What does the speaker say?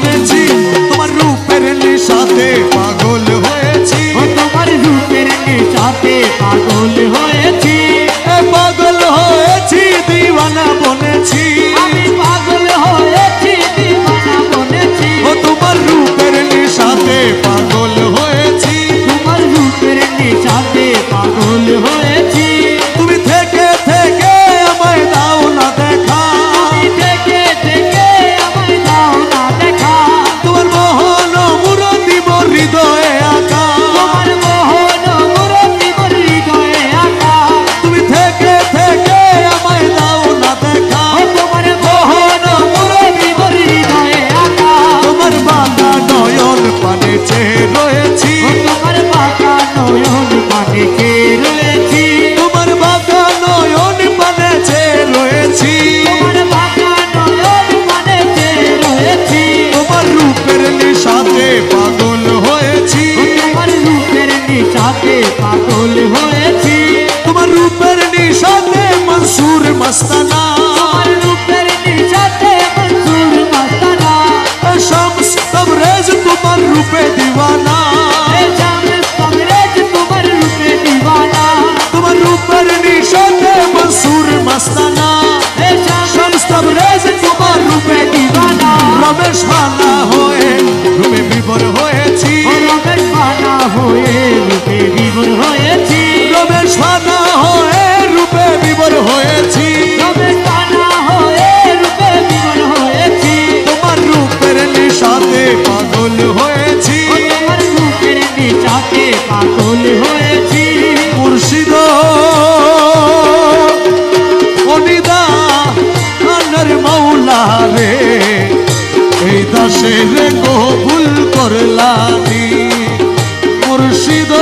বলেছি তোমার রূপের নেশাতে পাগল হয়েছি। তোমার রূপের নেশাতে পাগল হয়েছি। मस्ताना। शम्स तबरेज तुमर रूपे दीवाना। तुमर ऊपर निशाते मंसूर मस्ताना। शम्स तबरेज तुमर रूपे दीवाना। रमेश भाना। পাগল হয়েছি মুর্শিদ। অনিদা আনার মাওলা রে এই দাসে কবুল করলানি মুর্শিদ